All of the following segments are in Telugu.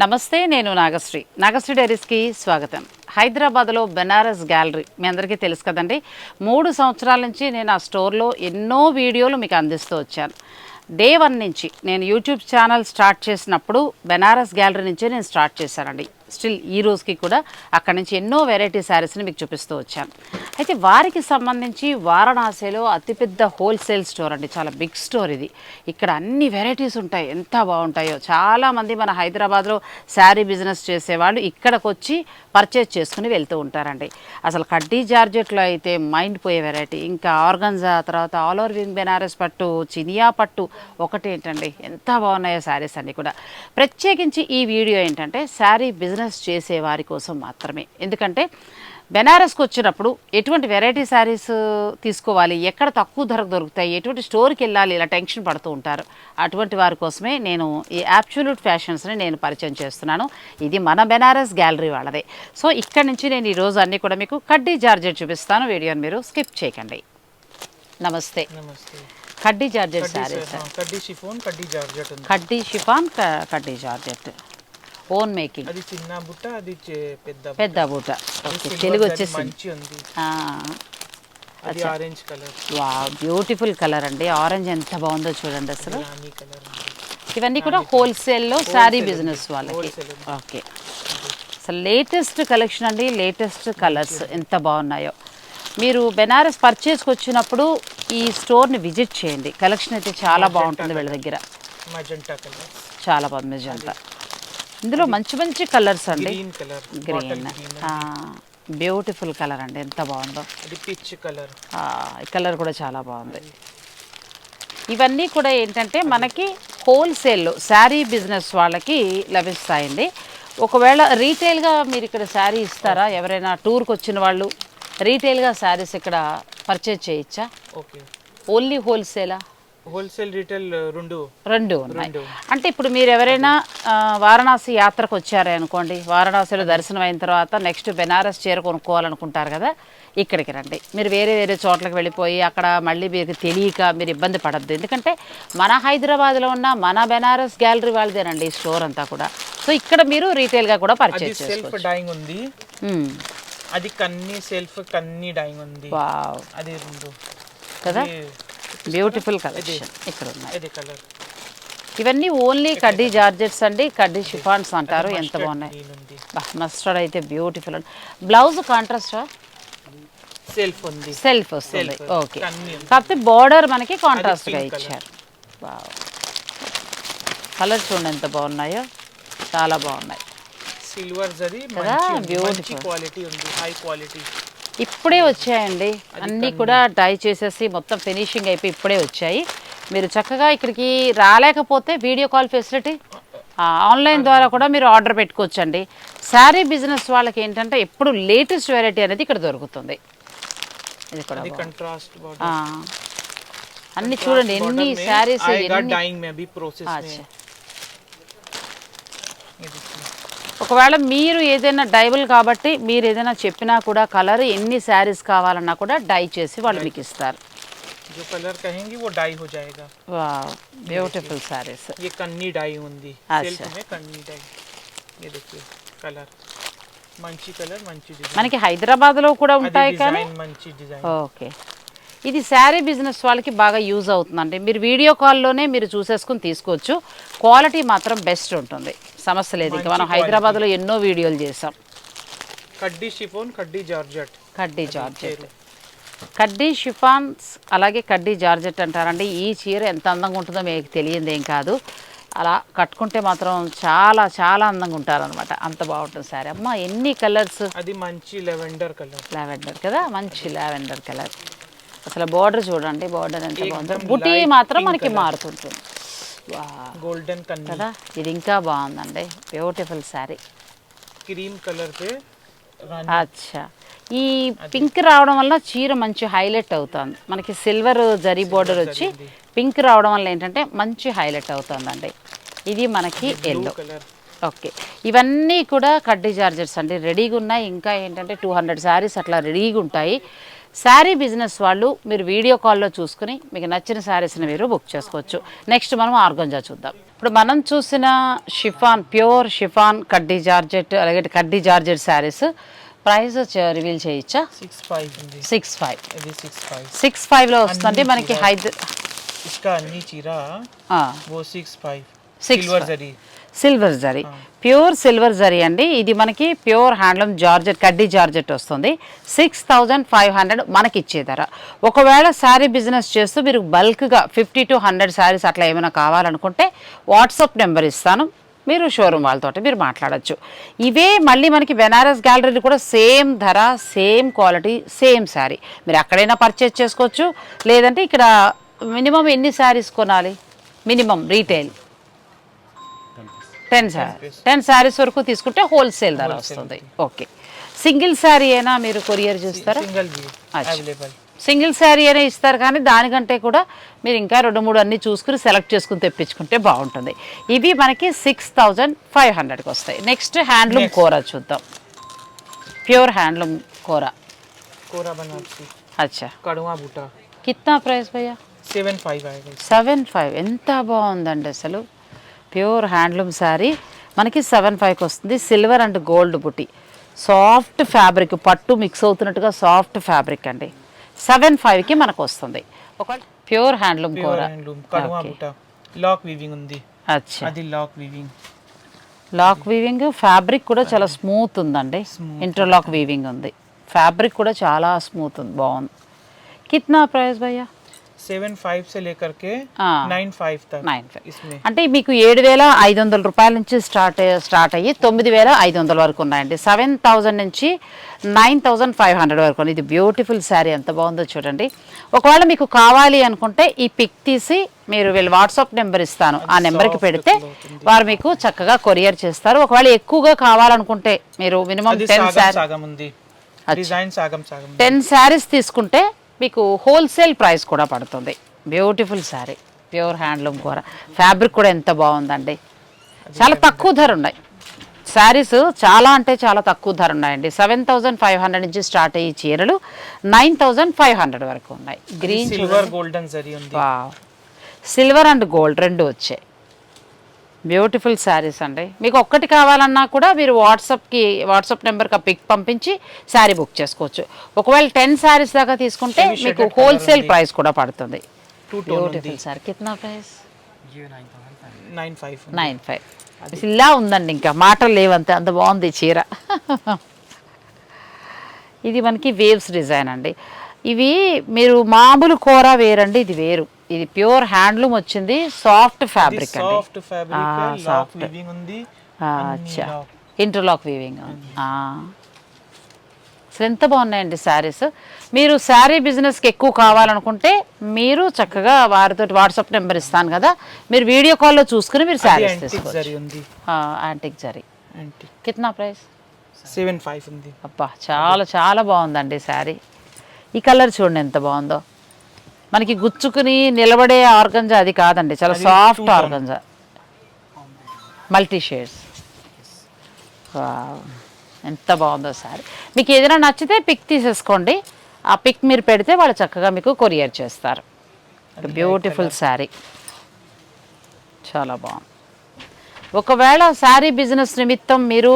నమస్తే నేను నాగశ్రీ. నాగశ్రీ డైరీస్కి స్వాగతం. హైదరాబాద్లో బెనారస్ గ్యాలరీ మీ అందరికీ తెలుసు కదండి. మూడు సంవత్సరాల నుంచి నేను ఆ స్టోర్లో ఎన్నో వీడియోలు మీకు అందిస్తూ వచ్చాను. డే వన్ నుంచి నేను యూట్యూబ్ ఛానల్ స్టార్ట్ చేసినప్పుడు బెనారస్ గ్యాలరీ నుంచే నేను స్టార్ట్ చేశానండి. స్టిల్ ఈ రోజుకి కూడా అక్కడ నుంచి ఎన్నో వెరైటీ శారీస్ని మీకు చూపిస్తూ వచ్చాను అయితే వారికి సంబంధించి వారణాసిలో అతిపెద్ద హోల్సేల్ స్టోర్ అండి. చాలా బిగ్ స్టోర్ ఇది. ఇక్కడ అన్ని వెరైటీస్ ఉంటాయి. ఎంత బాగుంటాయో. చాలామంది మన హైదరాబాద్లో శారీ బిజినెస్ చేసేవాళ్ళు ఇక్కడికి వచ్చి పర్చేస్ చేసుకుని వెళ్తూ ఉంటారండి. అసలు కడ్డీ జార్జెట్లో అయితే మైండ్ పోయే వెరైటీ ఇంకా ఆర్గన్జా తర్వాత ఆల్ ఓవర్ వింగ్ బెనారస్ పట్టు చినియా పట్టు ఒకటి ఏంటండి ఎంత బాగున్నాయో శారీస్ అన్నీ కూడా. ప్రత్యేకించి ఈ వీడియో ఏంటంటే శారీ బిజినెస్ చేసే వారి కోసం మాత్రమే. ఎందుకంటే బెనారస్కి వచ్చినప్పుడు ఎటువంటి వెరైటీ శారీస్ తీసుకోవాలి ఎక్కడ తక్కువ ధరకు దొరుకుతాయి ఎటువంటి స్టోర్కి వెళ్ళాలి ఇలా టెన్షన్ పడుతూ ఉంటారు. అటువంటి వారి కోసమే నేను ఈ యాబ్సల్యూట్ ఫ్యాషన్స్ని నేను పరిచయం చేస్తున్నాను. ఇది మన బెనారస్ గ్యాలరీ వాళ్ళదే. సో ఇక్కడ నుంచి నేను ఈరోజు అన్నీ కూడా మీకు కడ్డీ జార్జెట్ చూపిస్తాను. వీడియోని మీరు స్కిప్ చేయకండి. నమస్తే. నమస్తే. కడ్డీ జార్జెట్ శారీస్. కడ్డీ షిఫోన్ కడ్డీ జార్జెట్ కడ్డీ షిఫాన్ కడ్డీ జార్జెట్. Own making. అది చిన్న బుట్ట అది పెద్ద బుట్ట. పెద్ద బూట అది ఓకే తెలుగు జరీ వచ్చేసింది. మంచి ఉంది. ఆ, అది ఆరెంజ్ కలర్. వా బ్యూటిఫుల్ కలర్ అండి. ఆరెంజ్ ఎంత బాగుందో చూడండి అసలు. ఇవన్నీ కూడా హోల్సేల్లో శారీ బిజినెస్ వాళ్ళకి. ఓకే. అసలు లేటెస్ట్ కలెక్షన్ అండి. లేటెస్ట్ కలర్స్ ఎంత బాగున్నాయో. మీరు బెనారస్ పర్చేస్కి వచ్చినప్పుడు ఈ స్టోర్ని విజిట్ చేయండి. కలెక్షన్ అయితే చాలా బాగుంటుంది వీళ్ళ దగ్గర. మజంటా చాలా బాగుంది. మెజంతా ఇందులో మంచి మంచి కలర్స్ అండి. గ్రీన్ బ్యూటిఫుల్ కలర్ అండి. ఎంత బాగుందో. పిచ్ కలర్ ఈ కలర్ కూడా చాలా బాగుంది. ఇవన్నీ కూడా ఏంటంటే మనకి హోల్సేల్లో శారీ బిజినెస్ వాళ్ళకి లభిస్తాయండి. ఒకవేళ రీటైల్గా మీరు ఇక్కడ శారీ ఇస్తారా? ఎవరైనా టూర్కి వచ్చిన వాళ్ళు రీటైల్గా శారీస్ ఇక్కడ పర్చేజ్ చేయొచ్చా? ఓకే ఓన్లీ హోల్సేలా హోల్సేల్ రీటైల్ రెండు. రెండు ఉన్నాయి. అంటే ఇప్పుడు మీరు ఎవరైనా వారణాసి యాత్రకు వచ్చారే అనుకోండి వారణాసిలో దర్శనం అయిన తర్వాత నెక్స్ట్ బెనారస్ చీర కొనుక్కోవాలనుకుంటారు కదా ఇక్కడికి రండి. మీరు వేరే వేరే చోట్లకు వెళ్ళిపోయి అక్కడ మళ్ళీ మీకు తెలియక మీరు ఇబ్బంది పడద్దు. ఎందుకంటే మన హైదరాబాద్లో ఉన్న మన బెనారస్ గ్యాలరీ వాళ్ళదేనండి ఈ స్టోర్ అంతా కూడా. సో ఇక్కడ మీరు రీటైల్గా కూడా పర్చేజ్ సెల్ఫ్ డైయింగ్ ఉంది. అది కన్ని సెల్ఫ్ కన్ని డైయింగ్ ఉంది. వావ్. అది రెండు. కదా? బ్యూటిఫుల్ కలెక్షన్ ఇక్కడ ఉన్నాయి ఇవన్నీ ఓన్లీ కడ్డీ జార్జెట్స్ అండి. కడ్డీ షిఫాన్స్ అంటారు. ఎంత బాగున్నాయి. మస్టర్డ్ అయితే బ్యూటిఫుల్ బ్లౌజ్ కాంట్రాస్ట్ సెల్ఫ్ ఉంది. సెల్ఫ్ వస్తుంది. ఓకే. కాకపోతే బార్డర్ మనకి కాంట్రాస్ట్గా pink ఇచ్చారు. కలర్ చూడండి ఎంత బాగున్నాయో. చాలా బాగున్నాయి. Silver zari Beautiful. క్వాలిటీ ఉంది. హై క్వాలిటీ ఇప్పుడే వచ్చాయండి. అన్నీ కూడా డై చేసేసి మొత్తం ఫినిషింగ్ అయిపోయి ఇప్పుడే వచ్చాయి. మీరు చక్కగా ఇక్కడికి రాలేకపోతే వీడియో కాల్ ఫెసిలిటీ ఆన్లైన్ ద్వారా కూడా మీరు ఆర్డర్ పెట్టుకోవచ్చండి. శారీ బిజినెస్ వాళ్ళకి ఏంటంటే ఎప్పుడు లేటెస్ట్ వెరైటీ అనేది ఇక్కడ దొరుకుతుంది. ఇది కూడా అన్ని చూడండి ఎన్ని శారీస్ ఒకవేళ మీరు ఏదైనా డైబుల్ కాబట్టి మీరు ఏదైనా చెప్పినా కూడా కలర్ ఎన్ని శారీస్ కావాలన్నా కూడా డై చేసి వాళ్ళు మీకు ఇస్తారు जो कलर कहेंगी वो डाई हो जाएगा బ్యూటిఫుల్ శారీస్ ये कन्नी डाई होंगी अच्छा। सिल्क में कन्नी डाई ये देखिए कलर మంచి కలర్ మంచి డిజైన్ మనకి హైదరాబాద్లో కూడా అది ఉంటాయి కానీ డిజైన్ మంచి డిజైన్ ఓకే ఇది శారీ బిజినెస్ వాళ్ళకి బాగా యూజ్ అవుతుందండి మీరు వీడియో కాల్లోనే మీరు చూసేసుకుని తీసుకోవచ్చు క్వాలిటీ మాత్రం బెస్ట్ ఉంటుంది సమస్య లేదు. ఇంకా మనం హైదరాబాద్లో ఎన్నో వీడియోలు చేసాం కడ్డీ షిఫోన్ కడ్డీ జార్జెట్. కడ్డీ జార్జెట్. కడ్డీ షిఫాన్స్ అలాగే కడ్డీ జార్జెట్ అంటారండి. ఈ చీర ఎంత అందంగా ఉంటుందో మీకు తెలియదేం కాదు. అలా కట్టుకుంటే మాత్రం చాలా చాలా అందంగా ఉంటారనమాట అంత బాగుంటుంది సారీ అమ్మ ఎన్ని కలర్స్? అది మంచి లెవెండర్ కలర్. లెవెండర్ కదా? మంచి లెవెండర్ కలర్. అసలు బార్డర్ చూడండి. బార్డర్ ఎంత బాగుంటుంది బుటీ మాత్రం మనకి మారుతుంటుంది. గోల్డెన్ కదా ఇది ఇంకా బాగుందండి. బ్యూటిఫుల్ శారీ క్రీమ్ కలర్ అచ్చా. ఈ పింక్ రావడం వల్ల చీర మంచి హైలైట్ అవుతుంది. మనకి సిల్వర్ జరీ బోర్డర్ వచ్చి పింక్ రావడం వల్ల ఏంటంటే మంచి హైలైట్ అవుతుందండి. ఇది మనకి ఎల్లో ఓకే ఇవన్నీ కూడా కడ్డీ చార్జర్స్ అండి. రెడీగా ఉన్నాయి. ఇంకా ఏంటంటే టూ హండ్రెడ్ శారీస్ అట్లా రెడీగా ఉంటాయి. శారీ బిజినెస్ వాళ్ళు మీరు వీడియో కాల్లో చూసుకుని మీకు నచ్చిన శారీస్ని మీరు బుక్ చేసుకోవచ్చు. నెక్స్ట్ మనం ఆర్గంజా చూద్దాం. ఇప్పుడు మనం చూసిన షిఫాన్ ప్యూర్ షిఫాన్ కడ్డీ జార్జెట్ అలాగే కడ్డీ జార్జెట్ శారీస్ ప్రైస్ రివీల్ చేయొచ్చా six five six five six five six ఫైవ్లో మనకి Hyderabad six five silver zari. Pure silver zari అండి. ఇది మనకి ప్యూర్ హ్యాండ్లూమ్ జార్జెట్ కడ్డీ జార్జెట్ వస్తుంది. సిక్స్ థౌజండ్ ఫైవ్ హండ్రెడ్ మనకి ఇచ్చే ధర ఒకవేళ శారీ బిజినెస్ చేస్తూ మీరు బల్క్గా ఫిఫ్టీ టు హండ్రెడ్ శారీస్ అట్లా ఏమైనా కావాలనుకుంటే వాట్సాప్ నెంబర్ ఇస్తాను. మీరు షోరూమ్ వాళ్ళతో మీరు మాట్లాడచ్చు. ఇవే మళ్ళీ మనకి బెనారస్ గ్యాలరీలు కూడా సేమ్ ధర సేమ్ క్వాలిటీ సేమ్ శారీ. మీరు ఎక్కడైనా పర్చేస్ చేసుకోవచ్చు. లేదంటే ఇక్కడ మినిమం ఎన్ని శారీస్ కొనాలి? Minimum retail. Ten sari ten saris వరకు తీసుకుంటే హోల్సేల్ ధర వస్తుంది. ఓకే. సింగిల్ శారీ అయినా మీరు కొరియర్ చూస్తారా? సింగిల్ శారీ అయినా ఇస్తారు కానీ దానికంటే కూడా మీరు ఇంకా రెండు మూడు అన్ని చూసుకుని సెలెక్ట్ చేసుకుని తెప్పించుకుంటే బాగుంటుంది. ఇవి మనకి సిక్స్ థౌజండ్ ఫైవ్ హండ్రెడ్కి వస్తాయి. నెక్స్ట్ హ్యాండ్లూమ్ కూర చూద్దాం. ప్యూర్ హ్యాండ్లూమ్ కూర. అచ్చా. కిత్నా ప్రైస్ భయ్యా? Seven five. ఎంత బాగుందండి అసలు. Pure handloom sari. మనకి సెవెన్ ఫైవ్కి వస్తుంది. సిల్వర్ అండ్ గోల్డ్ బుట్టి. సాఫ్ట్ ఫ్యాబ్రిక్ పట్టు మిక్స్ అవుతున్నట్టుగా సాఫ్ట్ ఫ్యాబ్రిక్ అండి. సెవెన్ ఫైవ్కి మనకు వస్తుంది. ఒక ప్యూర్ హ్యాండ్లూమ్ కూర. బూట లాక్ వీవింగ్ ఉంది. అది lock weaving lock weaving fabric కూడా చాలా స్మూత్ ఉందండి. ఇంటర్లాక్ వీవింగ్ ఉంది. ఫ్యాబ్రిక్ కూడా చాలా స్మూత్ ఉంది. బాగుంది. కిత్నా ప్రైస్ భయ్యా? సెవెన్ ఫైవ్ సే లేకర్ కే నైన్ ఫైవ్ నైన్ ఫైవ్ అంటే మీకు ఏడు వేల ఐదు వందల రూపాయల నుంచి స్టార్ట్ స్టార్ట్ అయ్యి తొమ్మిది వేల ఐదు వందల వరకు ఉన్నాయండి. సెవెన్ థౌజండ్ నుంచి నైన్ థౌజండ్ ఫైవ్ హండ్రెడ్ వరకు ఇది బ్యూటిఫుల్ శారీ ఎంత బాగుందో చూడండి. ఒకవేళ మీకు కావాలి అనుకుంటే ఈ పిక్ తీసి మీరు వీళ్ళు వాట్సాప్ నెంబర్ ఇస్తాను. ఆ నెంబర్కి పెడితే వారు మీకు చక్కగా కొరియర్ చేస్తారు. ఒకవేళ ఎక్కువగా కావాలనుకుంటే మీరు minimum ten sari ten saris తీసుకుంటే మీకు హోల్సేల్ ప్రైస్ కూడా పడుతుంది. బ్యూటిఫుల్ శారీ ప్యూర్ హ్యాండ్లూమ్ కూర. ఫ్యాబ్రిక్ కూడా ఎంత బాగుందండి. చాలా తక్కువ ధర ఉన్నాయి. శారీస్ చాలా అంటే చాలా తక్కువ ధర ఉన్నాయండి. సెవెన్ థౌజండ్ ఫైవ్ హండ్రెడ్ నుంచి స్టార్ట్ అయ్యి చీరలు నైన్ థౌజండ్ ఫైవ్ హండ్రెడ్ వరకు ఉన్నాయి. Green silver golden silver and gold రెండు వచ్చాయి. బ్యూటిఫుల్ శారీస్ అండి. మీకు ఒక్కటి కావాలన్నా కూడా మీరు వాట్సాప్కి వాట్సాప్ నెంబర్కి ఆ పిక్ పంపించి శారీ బుక్ చేసుకోవచ్చు. ఒకవేళ టెన్ శారీస్ దాకా తీసుకుంటే మీకు హోల్సేల్ ప్రైస్ కూడా పడుతుంది. Beautiful sir కిतना price? Nine five nine five ఇలా ఉందండి ఇంకా. మాటలు లేవంతే అంత బాగుంది చీర. ఇది మనకి వేవ్స్ డిజైన్ అండి. ఇవి మీరు మామూలు కూర వేరండి ఇది వేరు. ఇది ప్యూర్ హ్యాండ్లూమ్ వచ్చింది సాఫ్ట్ ఫ్యాబ్రిక్ అండి. సాఫ్ట్ ఫ్యాబ్రిక్ లాక్ వీవింగ్ ఉంది. అచ్చా. ఇంటర్లాక్ వీవింగ్ అసలు ఎంత బాగున్నాయండి శారీస్. మీరు శారీ బిజినెస్కి ఎక్కువ కావాలనుకుంటే మీరు చక్కగా వారితో వాట్సాప్ నెంబర్ ఇస్తాను కదా. మీరు వీడియో కాల్లో చూసుకుని మీరు శారీస్ యాంటిక్ తీసుకోవచ్చు. జరీ యాంటిక్ కిतना ప్రైస్? సెవెన్ ఫైవ్ ఉంది. అబ్బా చాలా చాలా బాగుందండి శారీ. ఈ కలర్ చూడండి ఎంత బాగుందో. మనకి గుచ్చుకుని నిలబడే ఆర్గంజా అది కాదండి చాలా సాఫ్ట్ ఆర్గంజా. మల్టీ షేడ్స్ ఎంత బాగుందో శారీ మీకు ఏదైనా నచ్చితే పిక్ తీసేసుకోండి. ఆ పిక్ మీరు పెడితే వాళ్ళు చక్కగా మీకు కొరియర్ చేస్తారు. బ్యూటిఫుల్ శారీ చాలా బాగుంది. ఒకవేళ శారీ బిజినెస్ నిమిత్తం మీరు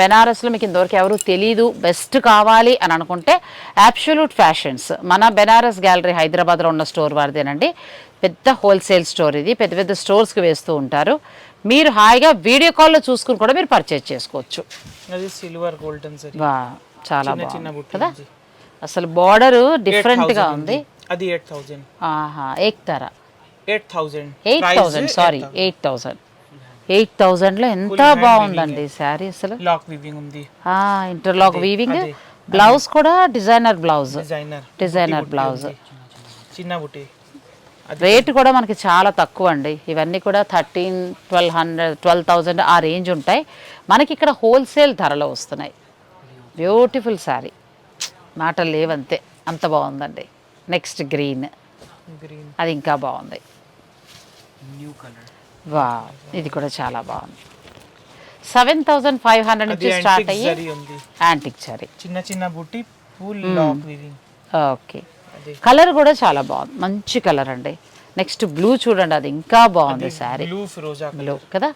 బెనారస్లో మీకు ఇంతవరకు ఎవరు తెలియదు బెస్ట్ కావాలి అని అనుకుంటే అబ్సల్యూట్ ఫ్యాషన్స్ మన బెనారస్ గ్యాలరీ హైదరాబాద్లో ఉన్న స్టోర్ వారిదేనండి. పెద్ద హోల్సేల్ స్టోర్ ఇది పెద్ద పెద్ద స్టోర్స్కి వేస్తూ ఉంటారు. మీరు హాయిగా వీడియో కాల్లో చూసుకుని కూడా మీరు పర్చేజ్ చేసుకోవచ్చు. అది సిల్వర్ గోల్డెన్ జరీ వా చాలా బాగుంది. కదా. అసలు బార్డర్ 8,000 డిఫరెంట్గా ఉంది. అది ఎయిట్ థౌజండ్ ఆహా ఏక్ తర eight thousand eight thousand sorry eight thousand eight థౌజండ్లో ఎంత బాగుందండి శారీ అసలు. లాక్ వీవింగ్ ఉంది. Interlock weaving. బ్లౌజ్ కూడా డిజైనర్ బ్లౌజ్. Designer blouse. చిన్న బుట్టి. రేట్ కూడా మనకి చాలా తక్కువ అండి. ఇవన్నీ కూడా thirteen twelve hundred twelve thousand ఆ రేంజ్ ఉంటాయి. మనకి ఇక్కడ హోల్సేల్ ధరలో వస్తున్నాయి. బ్యూటిఫుల్ శారీ. మాటలు లేవంతే అంత బాగుందండి. నెక్స్ట్ గ్రీన్ గ్రీన్ అది ఇంకా బాగుంది. వా ఇది కూడా చాలా బాగుంది. సెవెన్ థౌజండ్ ఫైవ్ హండ్రెడ్ నుంచి స్టార్ట్ అయ్యి యాంటిక్ సారీ చిన్న చిన్న బుట్టి ఓకే కలర్ కూడా చాలా బాగుంది. మంచి కలర్ అండి. నెక్స్ట్ బ్లూ చూడండి అది ఇంకా బాగుంది శారీ బ్లూ ఫిరోజా బ్లూ కదా?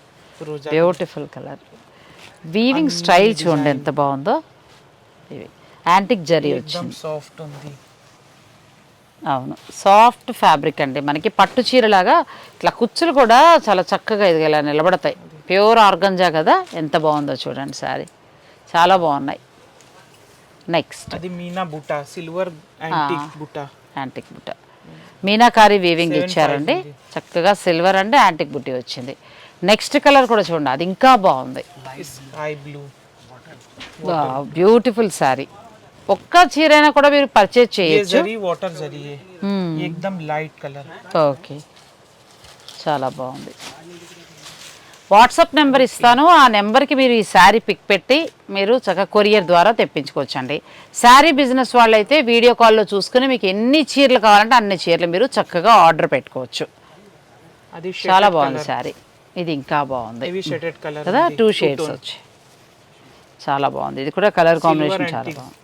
బ్యూటిఫుల్ కలర్ వీవింగ్ స్టైల్ చూడండి ఎంత బాగుందో. ఇవి యాంటిక్ జరీ వచ్చింది. సాఫ్ట్ ఉంది. అవును. సాఫ్ట్ ఫ్యాబ్రిక్ అండి. మనకి పట్టు చీరలాగా ఇట్లా కుచ్చులు కూడా చాలా చక్కగా ఇది ఇలా నిలబడతాయి. ప్యూర్ ఆర్గంజా కదా? ఎంత బాగుందో చూడండి శారీ. చాలా బాగున్నాయి. నెక్స్ట్. అది మీనా బుట్ట సిల్వర్ యాంటిక్ బుట్ట యాంటిక్ బుట్ట మీనాకారి వీవింగ్ ఇచ్చారండి. చక్కగా సిల్వర్ అండ్ యాంటిక్ బుట్టి వచ్చింది. నెక్స్ట్ కలర్ కూడా చూడండి. అది ఇంకా బాగుంది. బ్యూటిఫుల్ శారీ. ఒక్క చీరైనా కూడా మీరు పర్చేజ్ ये చేయొచ్చు जरी वाटर जरी है ये एकदम लाइट कलर ఓకే చాలా బాగుంది వాట్సాప్ నెంబర్ ఇస్తాను ఆ నెంబర్కి మీరు ఈ శారీ పిక్ పెట్టి మీరు చక్కగా కొరియర్ ద్వారా తెప్పించుకోవచ్చండి శారీ బిజినెస్ వాళ్ళైతే వీడియో కాల్లో చూసుకుని మీకు ఎన్ని చీరలు కావాలంటే అన్ని చీరలు మీరు చక్కగా ఆర్డర్ పెట్టుకోవచ్చు అది చాలా బాగుంది శారీ ఇది ఇంకా బాగుంది హెవీ షేడెడ్ కలర్ కదా టూ షేడ్స్ వచ్చాయి చాలా బాగుంది ఇది కూడా కలర్ కాంబినేషన్ చాలా antique. బాగుంది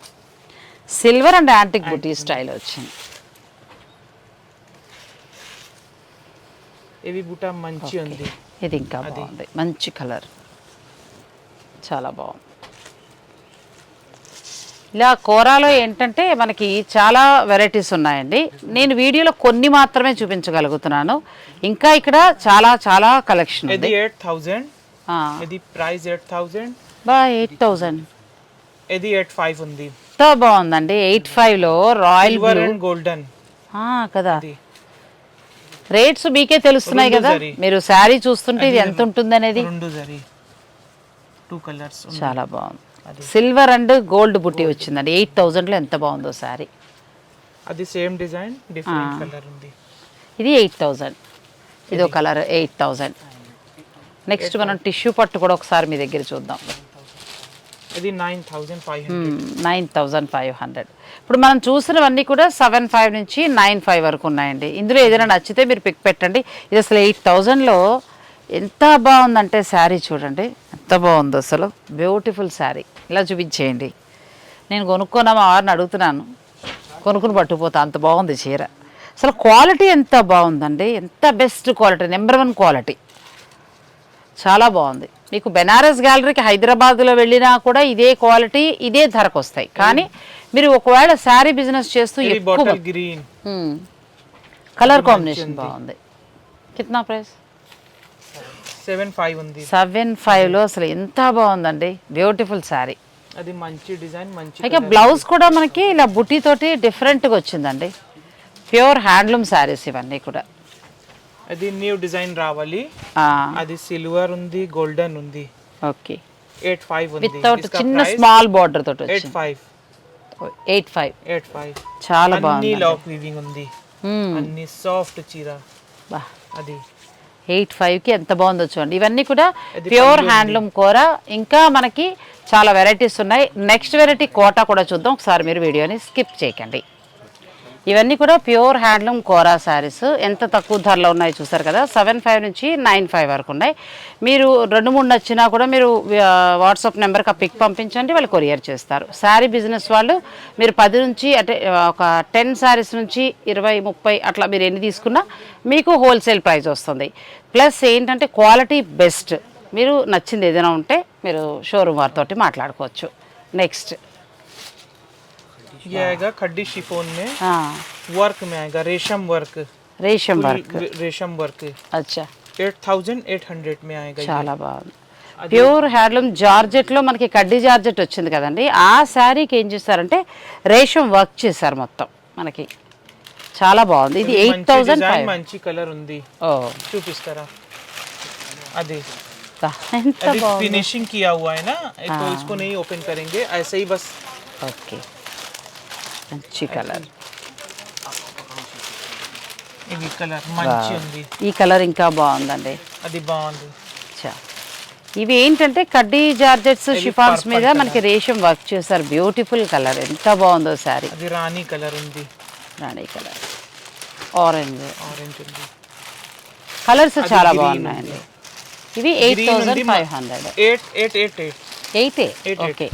సిల్వర్ అండ్ యాంటిక్ బుటీ స్టైల్ వచ్చింది. హెవీ బుట్ట మంచి ఉంది. ఇది ఇంకా బాగుంది. మంచి కలర్. చాలా బాగుంది. ఇలా కోరాలో ఏంటంటే మనకి చాలా వెరైటీస్ ఉన్నాయండి. నేను వీడియోలో కొన్ని మాత్రమే చూపించగలుగుతున్నాను. ఇంకా ఇక్కడ చాలా చాలా కలెక్షన్ ఇది ఎయిట్ థౌజండ్ ఇది ప్రైస్ ఎయిట్ థౌజండ్. బా ఎయిట్ థౌజండ్. ఇది ఎయిట్ ఫైవ్ ఉంది. ఎంతో బాగుందండి. Eight royal silver blue and golden కదా. రేట్స్ మీకే తెలుస్తున్నాయి కదా. మీరు శారీ చూస్తుంటే ఇది ఎంత ఉంటుంది అనేది చాలా బాగుంది. సిల్వర్ అండ్ గోల్డ్ బుట్టి వచ్చిందండి. ఎయిట్ థౌజండ్లో ఎంత బాగుందో శారీ. అది సేమ్ డిజైన్ డిఫరెంట్ కలర్ ఉంది. ఇది ఎయిట్ థౌజండ్. ఇదో కలర్ ఎయిట్ థౌజండ్. నెక్స్ట్ మనం టిష్యూ పట్టు కూడా ఒకసారి మీ దగ్గర చూద్దాం. ఇది nine thousand five hundred. Nine thousand five hundred. ఇప్పుడు మనం చూసినవన్నీ కూడా సెవెన్ ఫైవ్ నుంచి నైన్ ఫైవ్ వరకు ఉన్నాయండి. ఇందులో ఏదైనా నచ్చితే మీరు పిక్ పెట్టండి. ఇది అసలు ఎయిట్ థౌజండ్లో ఎంత బాగుందంటే శారీ చూడండి. ఎంత బాగుందో అసలు. బ్యూటిఫుల్ శారీ. ఇలా చూపించేయండి. నేను కొనుక్కున్నా వారిని అడుగుతున్నాను. కొనుక్కుని పట్టుకుపోతా. అంత బాగుంది చీర. అసలు క్వాలిటీ ఎంత బాగుందండి. ఎంత best quality. Number one quality. చాలా బాగుంది. మీకు బెనారస్ గ్యాలరీకి హైదరాబాద్లో వెళ్ళినా కూడా ఇదే క్వాలిటీ ఇదే ధరకు వస్తాయి కానీ మీరు ఒకవేళ శారీ బిజినెస్ చేస్తూ ఎక్కువ కలర్ కాంబినేషన్ బాగుంది. కిतना ప్రైస్? సెవెన్ ఫైవ్ ఉంది. సెవెన్ ఫైవ్లో అసలు ఎంత బాగుందండి. బ్యూటిఫుల్ శారీ. అది మంచి డిజైన్ మంచి అయితే బ్లౌజ్ కూడా మనకి ఇలా బుట్టి తోటి డిఫరెంట్గా వచ్చిందండి. ప్యూర్ హ్యాండ్లూమ్ శారీస్ ఇవన్నీ కూడా. అది న్యూ డిజైన్ రావాలి. అది సిల్వర్ ఉంది గోల్డెన్ ఉంది. ఓకే. ఎయిట్ ఫైవ్ ఉంది. వితౌట్ చిన్న స్మాల్ బార్డర్ తోటి eight five eight five eight five చాలా అన్ని బాగుంది. లాక్ వీవింగ్ ఉంది. అన్ని సాఫ్ట్ చీర. బా. అది. ఎయిట్ ఫైవ్కి ఎంత బాగుందో చూడండి. ఇవన్నీ కూడా ప్యూర్ హ్యాండ్లూమ్ కూర. ఇంకా మనకి చాలా వెరైటీస్ ఉన్నాయి. నెక్స్ట్ వెరైటీ కోటా కూడా చూద్దాం. ఒకసారి మీరు వీడియోని స్కిప్ చేయకండి. ఇవన్నీ కూడా ప్యూర్ హ్యాండ్లూమ్ కోరా శారీస్. ఎంత తక్కువ ధరలో ఉన్నాయి చూసారు కదా? సెవెన్ ఫైవ్ నుంచి నైన్ ఫైవ్ వరకు ఉన్నాయి. మీరు రెండు మూడు నచ్చినా కూడా మీరు వాట్సాప్ నెంబర్కి ఆ పిక్ పంపించండి వాళ్ళు కొరియర్ చేస్తారు. శారీ బిజినెస్ వాళ్ళు మీరు పది నుంచి అంటే ఒక టెన్ శారీస్ నుంచి ఇరవై ముప్పై అట్లా మీరు ఎన్ని తీసుకున్నా మీకు హోల్సేల్ ప్రైస్ వస్తుంది. ప్లస్ ఏంటంటే క్వాలిటీ బెస్ట్. మీరు నచ్చింది ఏదైనా ఉంటే మీరు షోరూమ్ వారితో మాట్లాడుకోవచ్చు. నెక్స్ట్. ये आएगा खड्डी शिफोन में वर्क में आएगा रेशम वर्क రేషం पूरी వర్క్ रे- रेशम वर्क అచ్చా एट थाउजेंड एट हंड्रेड में आएगा ये। చాలా బాగుంది ప్యూర్ హ్యాండ్లూమ్ జార్జెట్లో మనకి కడ్డీ జార్జెట్ వచ్చింది కదండి ఆ శారీకి ఏం చేస్తారంటే రేషం వర్క్ చేశారు మొత్తం మనకి చాలా బాగుంది ఇది ఎయిట్ మంచి థౌజండ్ డిజైన్ ఫైవ్ మంచి కలర్ ఉంది ఓ చూపిస్తారా అది దా, ఎంత अभी బాగుంది फिनिशिंग किया हुआ है ना तो इसको नहीं ओपन करेंगे ऐसे ही बस ఓకే మంచి కలర్. కలర్ మంచి ఉంది. ఈ కలర్ ఇంకా బాగుందండి. అది బాగుంది. ఇవి ఏంటంటే కడ్డీ జార్జెట్స్ షిఫాన్స్ మీద. మనకి రేషం వర్క్ చేశారు. Beautiful colour. ఎంత బాగుందో శారీ. అది రాణి కలర్ ఉంది. రాణి కలర్. ఆరెంజ్ ఆరెంజ్ ఉంది. కలర్స్ చాలా బాగున్నాయండి. ఇవి ఎయిట్ ఉంది, five hundred eight eight eight eight eight. Okay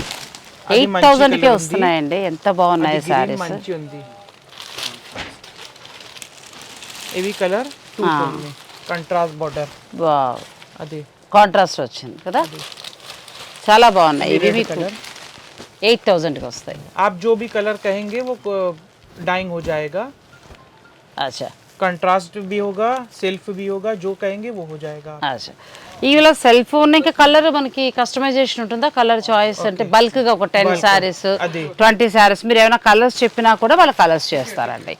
eight మంచి థౌజండ్కే colour ఉంది. వస్తున్నాయండి ఎంత బాగున్నాయి అది green శారీస్ మంచి ఉంది ये भी कलर टू टोन में कंट्रास्ट बॉर्डर వావ్ अदे కాంట్రాస్ట్ వచ్చింది కదా చాలా బాగున్నాయి ఇవి रेड మీకు कलर ఎయిట్ థౌజండ్కి వస్తాయి आप जो भी कलर कहेंगे वो डाइंग हो जाएगा అచ్చా कंट्रास्ट भी होगा सेल्फ भी होगा जो कहेंगे वो हो जाएगा అచ్చా ఇవిలో సెల్ ఫోన్ ఇంకా కలర్ మనకి కస్టమైజేషన్ ఉంటుందా కలర్ చాయిస్ అంటే బల్క్ గా ఒక టెన్ శారీస్ అది. ట్వంటీ శారీస్ మీరు ఏమైనా కలర్స్ చెప్పినా కూడా వాళ్ళు కలర్స్ చేస్తారండి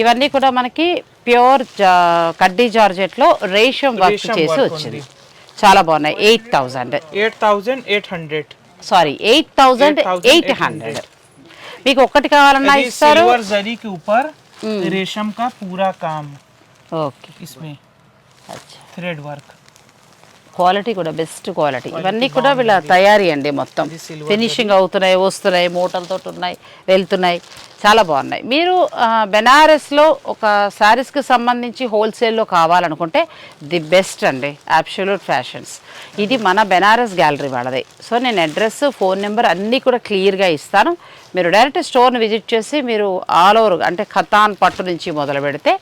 ఇవన్నీ కూడా మనకి ప్యూర్ కడ్డీ జార్జెట్ లో రేషం వర్క్ రేషం చేసి work వచ్చింది చాలా బాగున్నాయి eight thousand eight thousand eight hundred sorry eight thousand eight hundred మీకు ఒక్కటి కావాలన్నా ఇస్తారు सिल्वर जरी के ऊपर रेशम का पूरा काम ఓకే इसमें అచ్చా थ्रेड वर्क క్వాలిటీ కూడా బెస్ట్ క్వాలిటీ. ఇవన్నీ కూడా వీళ్ళ తయారీ అండి మొత్తం. ఫినిషింగ్ అవుతున్నాయి వస్తున్నాయి మూటలతో ఉన్నాయి వెళ్తున్నాయి. చాలా బాగున్నాయి. మీరు బెనారస్లో ఒక శారీస్కి సంబంధించి హోల్సేల్లో కావాలనుకుంటే ది బెస్ట్ అండి అబ్సల్యూట్ ఫ్యాషన్స్ ఇది మన బెనారస్ గ్యాలరీ వాళ్ళది. సో నేను అడ్రస్ ఫోన్ నెంబర్ అన్నీ కూడా క్లియర్గా ఇస్తాను. మీరు డైరెక్ట్ స్టోర్ని విజిట్ చేసి మీరు ఆల్ ఓవర్ అంటే ఖతాన్ పట్టు నుంచి మొదలు పెడితే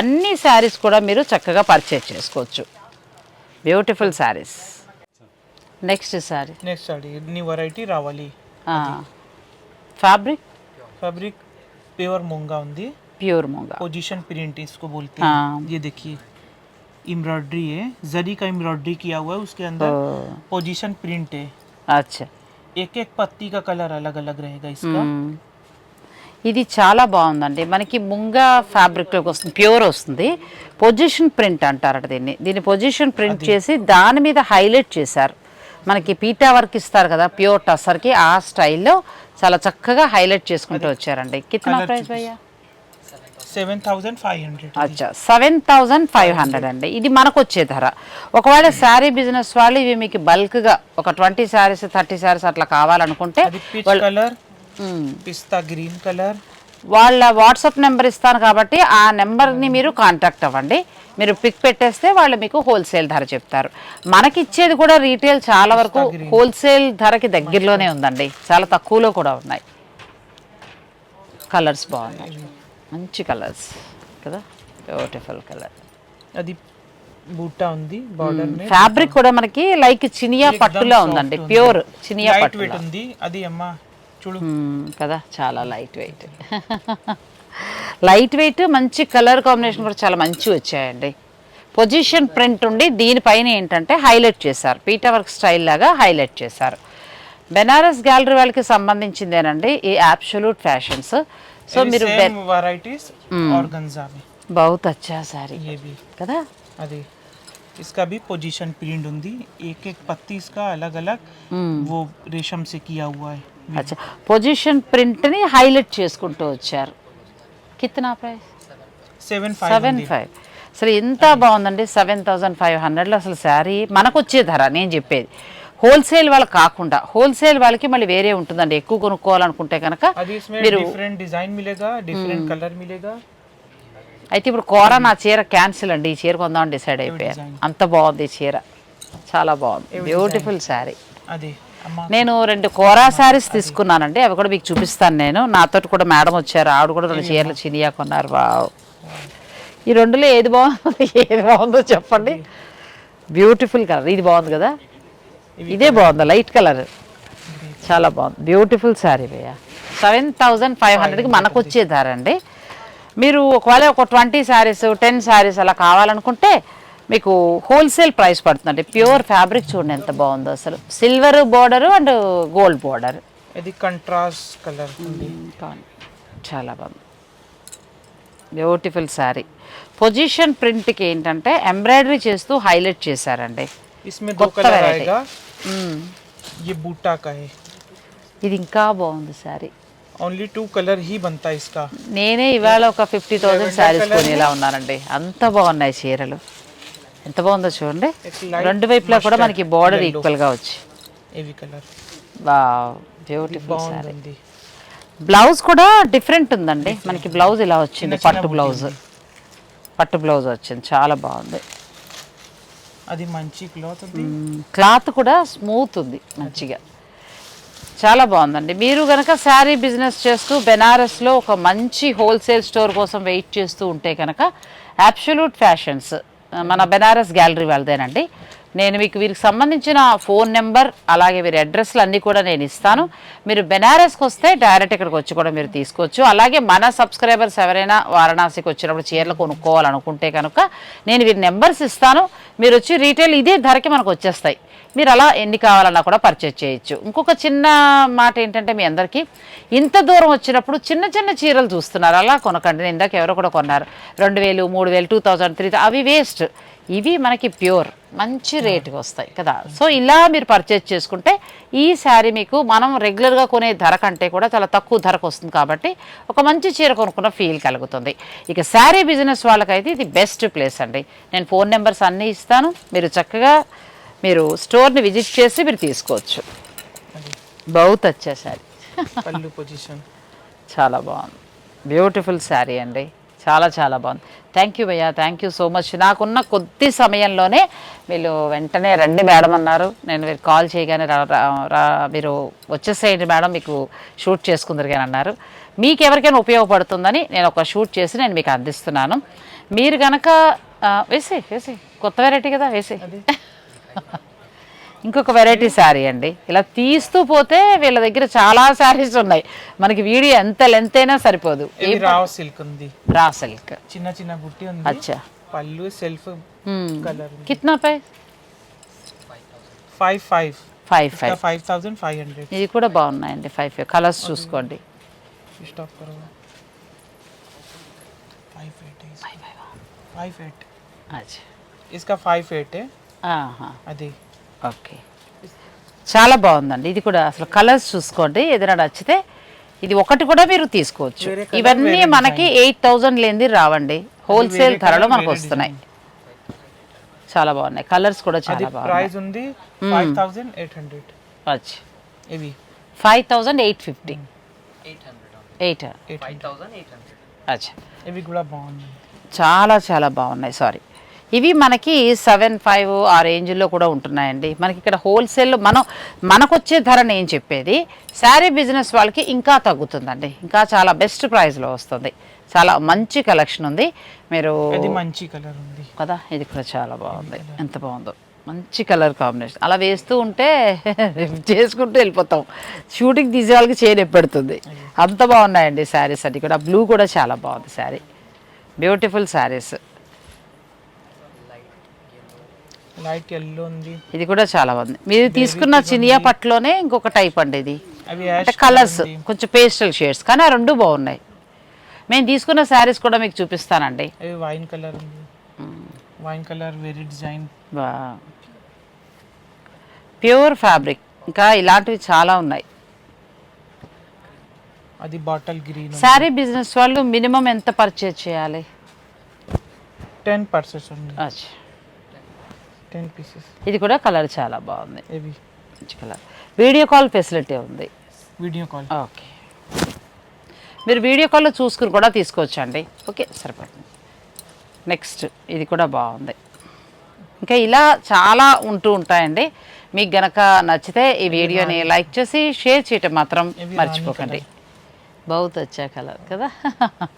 అన్ని శారీస్ కూడా మీరు చక్కగా పర్చేజ్ చేసుకోవచ్చు. Beautiful saris next sari next sari new variety रावली ఫ్యాబ్రిక్ फैब्रिक प्योर मूंगा ఉంది ప్యూర్ మూంగా पोजीशन प्रिंट इसको बोलते हाँ। हैं ये देखिए एम्ब्रॉयडरी है जरी का एम्ब्रॉयडरी किया हुआ है उसके अंदर पोजीशन प्रिंट है అచ్చా एक एक पत्ती का कलर अलग अलग रहेगा इसका మ్మ్. ఇది చాలా బాగుందండి. మనకి ముంగ ఫ్యాబ్రిక్లోకి వస్తుంది ప్యూర్ వస్తుంది. పొజిషన్ ప్రింట్ అంటారట దీన్ని. దీన్ని పొజిషన్ ప్రింట్ చేసి దాని మీద హైలైట్ చేశారు. మనకి పీటా వర్క్ ఇస్తారు కదా ప్యూర్ టసర్కి ఆ స్టైల్లో చాలా చక్కగా హైలైట్ చేసుకుంటూ వచ్చారండి. కిतना ప్రైస్ భయ్యా? సెవెన్ థౌజండ్ ఫైవ్ హండ్రెడ్ అండి. ఇది మనకు వచ్చే ధర. ఒకవేళ శారీ బిజినెస్ వాళ్ళు ఇవి మీకు బల్క్గా ఒక ట్వంటీ శారీస్ థర్టీ శారీస్ అట్లా కావాలనుకుంటే పిస్తా గ్రీన్ కలర్. వాళ్ళ వాట్సాప్ నెంబర్ ఇస్తాను కాబట్టి ఆ నెంబర్ని మీరు కాంటాక్ట్ అవ్వండి. మీరు పిక్ పెట్టేస్తే వాళ్ళు మీకు హోల్సేల్ ధర చెప్తారు. మనకి ఇచ్చేది కూడా రీటైల్ చాలా వరకు హోల్సేల్ ధరకి దగ్గరలోనే ఉందండి. చాలా తక్కువలో కూడా ఉన్నాయి. కలర్స్ బాగున్నాయి. మంచి కలర్స్ కదా? బ్యూటిఫుల్ కలర్ అది బూటా ఉంది బార్డర్ ఫ్యాబ్రిక్ కూడా మనకి లైక్ చినియా పట్టులో ఉందండి. ప్యూర్ చినియా పట్టు ఉంది. అది అమ్మ. చూడు. కదా చాలా లైట్ వెయిట్ లైట్ వెయిట్ మంచి కలర్ కాంబినేషన్ కూడా చాలా మంచి వచ్చాయండి. పొజిషన్ ప్రింట్ ఉండి దీనిపైన ఏంటంటే హైలైట్ చేశారు. పీటా వర్క్ స్టైల్ లాగా హైలైట్ చేశారు. బెనారస్ గ్యాలరీ వాళ్ళకి సంబంధించిందేనండి ఈ యాప్సల్యూట్ ఫ్యాషన్స్ సో మీరు వెరైటీస్ బహుత్ అచ్చా సారీ కదా అది इसका भी पोजीशन प्रिंट ఉంది एक एक पत्ती इसका अलग अलग वो रेशम से किया हुआ है అచ్చా పొజిషన్ ప్రింట్ని హైలైట్ చేసుకుంటూ వచ్చారు కితనా price seven five seven five అసలు ఎంత బాగుందండి సెవెన్ థౌజండ్ ఫైవ్ హండ్రెడ్లో అసలు శారీ మనకు వచ్చే ధర నేను చెప్పేది హోల్సేల్ వాళ్ళకి కాకుండా హోల్సేల్ వాళ్ళకి మళ్ళీ వేరే ఉంటుందండి ఎక్కువ కొనుక్కోవాలనుకుంటే కనుక अभी इसमें మీరు डिफरेंट डिजाइन मिलेगा डिफरेंट कलर मिलेगा అయితే ఇప్పుడు కూర నా చీర క్యాన్సిల్ అండి. ఈ చీర కొందామని డిసైడ్ అయిపోయారు అంత బాగుంది ఈ చీర. చాలా బాగుంది. బ్యూటిఫుల్ శారీ అదే నేను రెండు కోరా శారీస్ తీసుకున్నానండి. అవి కూడా మీకు చూపిస్తాను నేను. నాతో కూడా మేడం వచ్చారు. ఆవిడ కూడా రెండు చీరలు చినియా కొన్నారు. వావ్. ఈ రెండులో ఏది బాగుంది? ఏది బాగుందో చెప్పండి. బ్యూటిఫుల్ కలర్ ఇది బాగుంది కదా? ఇదే బాగుంది. లైట్ కలర్ చాలా బాగుంది. బ్యూటిఫుల్ శారీ భయ్య. సెవెన్ థౌజండ్ ఫైవ్ హండ్రెడ్కి మనకు వచ్చే ధర అండి. మీరు ఒకవేళ ఒక ట్వంటీ శారీస్ టెన్ శారీస్ అలా కావాలనుకుంటే మీకు హోల్సేల్ ప్రైస్ పడుతుందండి. ప్యూర్ ఫ్యాబ్రిక్ చూడండి ఎంత బాగుందో అసలు. Silver border and gold border. ఇది కంట్రాస్ట్ కలర్ చాలా బాగుంది. బ్యూటిఫుల్ శారీ. పొజిషన్ ప్రింట్కి ఏంటంటే ఎంబ్రాయిడరీ చేస్తూ హైలైట్ చేశారండి. ఇది ఇంకా బాగుంది శారీ. ఓన్లీ టూ కలర్ హీ బంతా ఇస్కా నేనే ఇవాళ ఒక ఫిఫ్టీ థౌసండ్ శారీస్ కొనేలా ఉన్నానండి. అంత బాగున్నాయి చీరలు. ఎంత బాగుందో చూడండి. రెండు వైపులా కూడా మనకి బార్డర్ ఈక్వల్గా వచ్చి. ఇవి కలర్ బ్యూటిఫుల్ బ్లౌజ్ కూడా డిఫరెంట్ ఉందండి. మనకి బ్లౌజ్ ఇలా వచ్చింది. పట్టు బ్లౌజ్ పట్టు బ్లౌజ్ వచ్చింది. చాలా బాగుంది. అది మంచి క్లాత్ క్లాత్ కూడా స్మూత్ ఉంది మంచిగా. చాలా బాగుందండి. మీరు కనుక శారీ బిజినెస్ చేస్తూ బెనారస్లో ఒక మంచి హోల్సేల్ స్టోర్ కోసం వెయిట్ చేస్తూ ఉంటే కనుక అబ్సల్యూట్ ఫ్యాషన్స్ మన బెనారస్ గ్యాలరీ వాళ్ళదేనండి. నేను మీకు వీరికి సంబంధించిన ఫోన్ నెంబర్ అలాగే వీరి అడ్రస్లు అన్నీ కూడా నేను ఇస్తాను. మీరు బెనారస్కి వస్తే డైరెక్ట్ ఇక్కడికి వచ్చి కూడా మీరు తీసుకోవచ్చు. అలాగే మన సబ్స్క్రైబర్స్ ఎవరైనా వారణాసికి వచ్చినప్పుడు చీరలు కొనుక్కోవాలనుకుంటే కనుక నేను వీరి నెంబర్స్ ఇస్తాను. మీరు వచ్చి రీటైల్ ఇదే ధరకి మనకు వచ్చేస్తాయి. మీరు అలా ఎన్ని కావాలన్నా కూడా పర్చేజ్ చేయొచ్చు. ఇంకొక చిన్న మాట ఏంటంటే మీ అందరికీ ఇంత దూరం వచ్చినప్పుడు చిన్న చిన్న చీరలు చూస్తున్నారు. అలా కొనకండి. ఇందాక ఎవరో కూడా కొన్నారు. రెండు వేలు మూడు వేలు టూ థౌజండ్ త్రీ అవి వేస్ట్ ఇవి మనకి ప్యూర్ మంచి రేటుకి వస్తాయి కదా. సో ఇలా మీరు పర్చేజ్ చేసుకుంటే ఈ శారీ మీకు మనం రెగ్యులర్గా కొనే ధర కంటే కూడా చాలా తక్కువ ధరకు వస్తుంది కాబట్టి ఒక మంచి చీర కొనుక్కున్న ఫీల్ కలుగుతుంది. ఇక శారీ బిజినెస్ వాళ్ళకైతే ఇది బెస్ట్ ప్లేస్ అండి. నేను ఫోన్ నెంబర్స్ అన్నీ ఇస్తాను. మీరు చక్కగా మీరు స్టోర్ని విజిట్ చేసి మీరు తీసుకోవచ్చు. బౌత్ వచ్చా శారీ పొజిషన్. చాలా బాగుంది. బ్యూటిఫుల్ శారీ అండి. చాలా చాలా బాగుంది. థ్యాంక్ యూ భయ్యా. థ్యాంక్ యూ సో మచ్ నాకున్న కొద్ది సమయంలోనే మీరు వెంటనే రండి మేడం అన్నారు. నేను మీరు కాల్ చేయగానే మీరు వచ్చేసేయండి మేడం మీకు షూట్ చేసుకుందరిగా అన్నారు. మీకు ఎవరికైనా ఉపయోగపడుతుందని నేను ఒక షూట్ చేసి నేను మీకు అందిస్తున్నాను. మీరు కనుక వేసే వేసే కొత్త వెరైటీ కదా వేసే. ఇంకొక వెరైటీ శారీ అండి. ఇలా తీస్తూ పోతే వీళ్ళ దగ్గర చాలా శారీస్ ఉన్నాయి. మనకి వీడియో ఎంత లెంత్ అయినా సరిపోదు. రా సిల్క్ ఉంది. రా సిల్క్ చిన్న చిన్న బుట్టి ఉంది. పళ్ళు సెల్ఫ్ కలర్ పై? 5 5 five five five thousand five hundred ఇది కూడా బాగున్నాయండి ఫైవ్ ఫైవ్ కలర్స్ చూసుకోండి. Stop five eight five eight इसका फाइव एट है అది. ఓకే. చాలా బాగుందండి. ఇది కూడా అసలు కలర్స్ చూసుకోండి. ఏదైనా నచ్చితే ఇది ఒకటి కూడా మీరు తీసుకోవచ్చు. ఇవన్నీ మనకి ఎయిట్ థౌజండ్ లేనిది రావండి. హోల్సేల్ ధరలో మనకు వస్తున్నాయి. చాలా బాగున్నాయి. కలర్స్ కూడా చాలా బాగున్నాయి. ప్రైస్ ఉంది ఫైవ్ ఎయిట్ ఇవి. Thousand eight fifty. Eight eight అచ్చా. ఇవి కూడా బాగుంది చాలా చాలా బాగున్నాయి. సారీ. ఇవి మనకి సెవెన్ ఫైవ్ ఆ రేంజ్లో కూడా ఉంటున్నాయండి. మనకి ఇక్కడ హోల్సేల్ మనం మనకొచ్చే ధర నేను చెప్పేది శారీ బిజినెస్ వాళ్ళకి ఇంకా తగ్గుతుందండి. ఇంకా చాలా బెస్ట్ ప్రైస్లో వస్తుంది. చాలా మంచి కలెక్షన్ ఉంది. మీరు మంచి కలర్ ఉంది. కదా ఇది కూడా చాలా బాగుంది. ఎంత బాగుందో. మంచి కలర్ కాంబినేషన్. అలా వేస్తూ ఉంటే చేసుకుంటూ వెళ్ళిపోతాం. షూటింగ్ తీసే వాళ్ళకి చేయని పెడుతుంది అంత బాగున్నాయండి శారీస్ అన్ని కూడా. బ్లూ కూడా చాలా బాగుంది sari. Beautiful saris. Light yellow ఉంది. ఇది కూడా చాలా బాగుంది. మీరు తీసుకున్న చినియా పట్టులోనే ఇంకొక టైప్ అండి ఇది. అంటే కలర్స్ కొంచెం పేస్టల్ షేడ్స్ కానీ ఆ రెండు బాగున్నాయి. మేము తీసుకున్న శారీస్ కూడా మీకు చూపిస్తానండి. అవి వైన్ కలర్ ఉంది వైన్ కలర్ వెరీ డిజైన్ బా ప్యూర్ ఫ్యాబ్రిక్ ఇంకా ఇలాంటివి చాలా ఉన్నాయి. అది బాటిల్ గ్రీన్ శారీ బిజినెస్ వాళ్ళు మినిమం ఎంత పర్చేజ్ చేయాలి? టెన్ పర్సెంట్ ఉంది అచ్చా. టెన్ పీసెస్ ఇది కూడా కలర్ చాలా బాగుంది. ఇవి మంచి కలర్. వీడియో కాల్ ఫెసిలిటీ ఉంది? Video call okay. మీరు వీడియో కాల్లో చూసుకుని కూడా తీసుకోవచ్చు అండి ఓకే సరిపడుతుంది నెక్స్ట్ ఇది కూడా బాగుంది. ఇంకా ఇలా చాలా ఉంటూ ఉంటాయండి. మీకు గనక నచ్చితే ఈ వీడియోని లైక్ చేసి షేర్ చేయటం మాత్రం మర్చిపోకండి. బహుత్ వచ్చా కలర్ కదా?